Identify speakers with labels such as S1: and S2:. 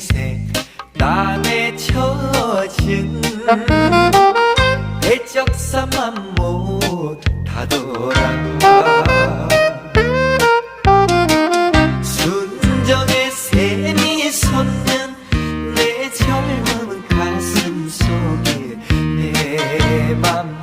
S1: 흰색 땀에 젖은 대적사만 못 하더라 순정의 샘이 솟는 내 젊은 가슴 속에 내맘